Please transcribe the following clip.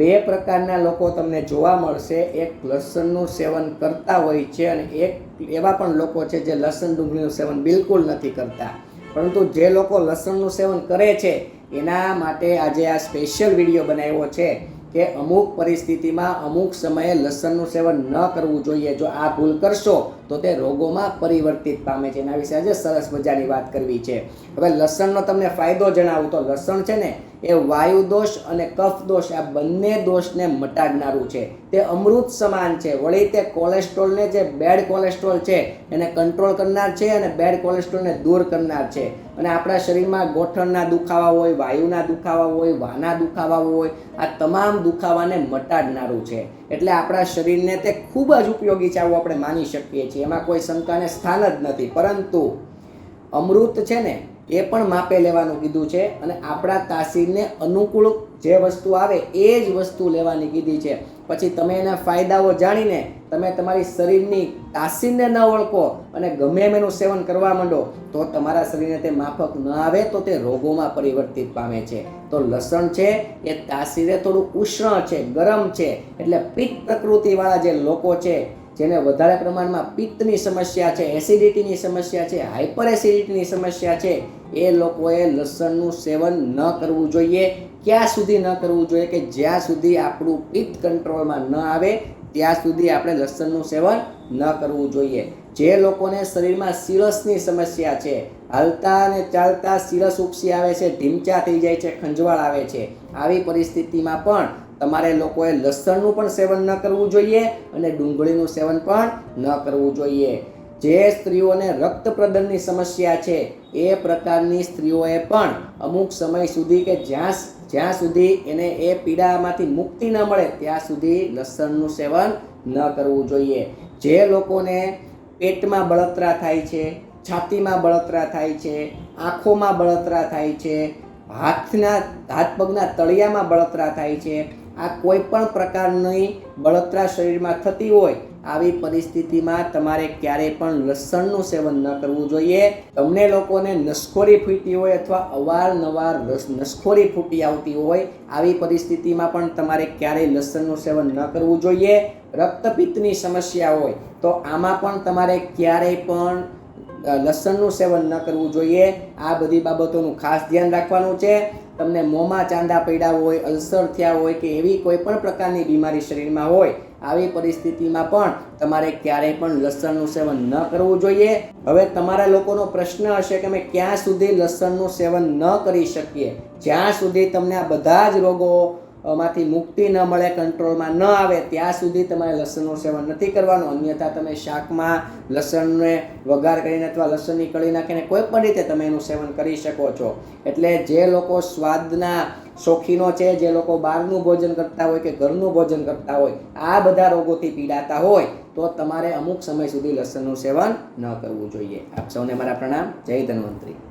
બે પ્રકારના લોકો તમને જોવા મળશે. એક લસણનું સેવન કરતા હોય છે અને એક એવા પણ લોકો છે જે લસણ ડુંગળીનું સેવન બિલકુલ નથી કરતા. પરંતુ જે લોકો લસણનું સેવન કરે છે, એના માટે આજે આ સ્પેશિયલ વીડિયો બનાવ્યો છે. કે અમુક પરિસ્થિતિમાં અમુક સમયે લસણનું સેવન ન કરવું જોઈએ. જો આ ભૂલ કરશો, તો તે રોગોમાં પરિવર્તિત પામે છે. એના વિશે આજે સરસ મજાની વાત કરવી છે. હવે લસણનો તમને ફાયદો જણાવું તો લસણ છે ને, એ વાયુ દોષ અને કફ દોષ, આ બંને દોષને મટાડનારું છે. તે અમૃત સમાન છે. વળી તે કોલેસ્ટ્રોલને જે બેડ કોલેસ્ટ્રોલ છે, એને કંટ્રોલ કરનાર છે અને બેડ કોલેસ્ટ્રોલને દૂર કરનાર છે. અને આપણા શરીરમાં ગોઠણના દુખાવા હોય, વાયુના દુખાવા હોય, વાના દુખાવા હોય, આ તમામ દુખાવાને મટાડનારું છે. એટલે આપણા શરીરને તે ખૂબ જ ઉપયોગી છે, આવું આપણે માની શકીએ છીએ. એમાં કોઈ શંકાને સ્થાન જ નથી. પરંતુ અમૃત છે ને એ પણ માપે લેવાનું કીધું છે અને આપણા તાસીરને અનુકૂળ જે વસ્તુ આવે એ જ વસ્તુ લેવાની કીધી છે. પછી તમે એના ફાયદાઓ જાણીને તમે તમારી શરીરની તાસીરને ન ઓળખો અને ગમે એમ એનું સેવન કરવા માંડો, તો તમારા શરીરને તે માફક ન આવે તો તે રોગોમાં પરિવર્તિત પામે છે. તો લસણ છે, એ તાસીરે થોડું ઉષ્ણ છે, ગરમ છે, એટલે પિત્ત પ્રકૃતિવાળા જે લોકો છે જેને વધારે પ્રમાણમાં પિત્તની સમસ્યા છે એસિડિટીની સમસ્યા છે હાઇપર એસિડિટીની સમસ્યા છે, એ લોકોએ લસણનું સેવન ન કરવું જોઈએ. ક્યાં સુધી ન કરવું જોઈએ કે જ્યાં સુધી આપણું પિત્ત કંટ્રોલમાં ન આવે, ત્યાં સુધી આપણે લસણનું સેવન ન કરવું જોઈએ. જે લોકોને શરીરમાં સિરસની સમસ્યા છે, હાલતા અને ચાલતા સિરસ ઉપસી આવે છે, ઢીમચા થઈ જાય છે, ખંજવાળ આવે છે, આવી પરિસ્થિતિમાં પણ તમારે લોકોએ લસણનું પણ સેવન ન કરવું જોઈએ અને ડુંગળીનું સેવન પણ ન કરવું જોઈએ. જે સ્ત્રીઓને રક્ત પ્રદનની સમસ્યા છે, એ પ્રકારની સ્ત્રીઓએ પણ અમુક સમય સુધી કે જ્યાં જ્યાં સુધી એને એ પીડામાંથી મુક્તિ ન મળે, ત્યાં સુધી લસણનું સેવન ન કરવું જોઈએ. જે લોકોને પેટમાં બળતરા થાય છે, છાતીમાં બળતરા થાય છે, આંખોમાં બળતરા થાય છે, હાથના, હાથ પગના તળિયામાં બળતરા થાય છે આ કોઈ પણ પ્રકારની બળતરા શરીરમાં થતી હોય, આવી પરિસ્થિતિમાં તમારે ક્યારેય પણ લસણનું સેવન ન કરવું જોઈએ. તમને લોકોને નસખોરી ફૂટી હોય અથવા અવારનવાર નસખોરી ફૂટી આવતી હોય, આવી પરિસ્થિતિમાં પણ તમારે ક્યારેય લસણનું સેવન ન કરવું જોઈએ. રક્તપિત્તની સમસ્યા હોય તો આમાં પણ તમારે ક્યારેય પણ લસણનું સેવન ન કરવું જોઈએ. આ બધી બાબતોનું ખાસ ધ્યાન રાખવાનું છે. તમને મોંમાં ચાંદા પડ્યા હોય, અલ્સર થયા હોય કે એવી કોઈ પણ પ્રકારની બીમારી શરીરમાં હોય, આવી પરિસ્થિતિમાં પણ તમારે ક્યારેય પણ લસણનું સેવન ન કરવું જોઈએ. હવે તમારા લોકોનો પ્રશ્ન હશે કે અમે ક્યાં સુધી લસણનું સેવન ન કરી શકીએ? જ્યાં સુધી તમને આ બધા જ રોગો માંથી મુક્તિ ન મળે, કંટ્રોલમાં ન આવે, ત્યાં સુધી તમારે લસણનું સેવન નથી કરવાનું. અન્યથા તમે શાકમાં લસણને વઘાર કરીને અથવા લસણની કળી નાખીને કોઈ પણ રીતે તમે એનું સેવન કરી શકો છો. એટલે જે લોકો સ્વાદના શોખીનો છે, જે લોકો બહારનું ભોજન કરતા હોય કે ઘરનું ભોજન કરતા હોય, આ બધા રોગોથી પીડાતા હોય, તો તમારે અમુક સમય સુધી લસણનું સેવન ન કરવું જોઈએ. આપ સૌને મારા પ્રણામ. જય ધન્વંતરી.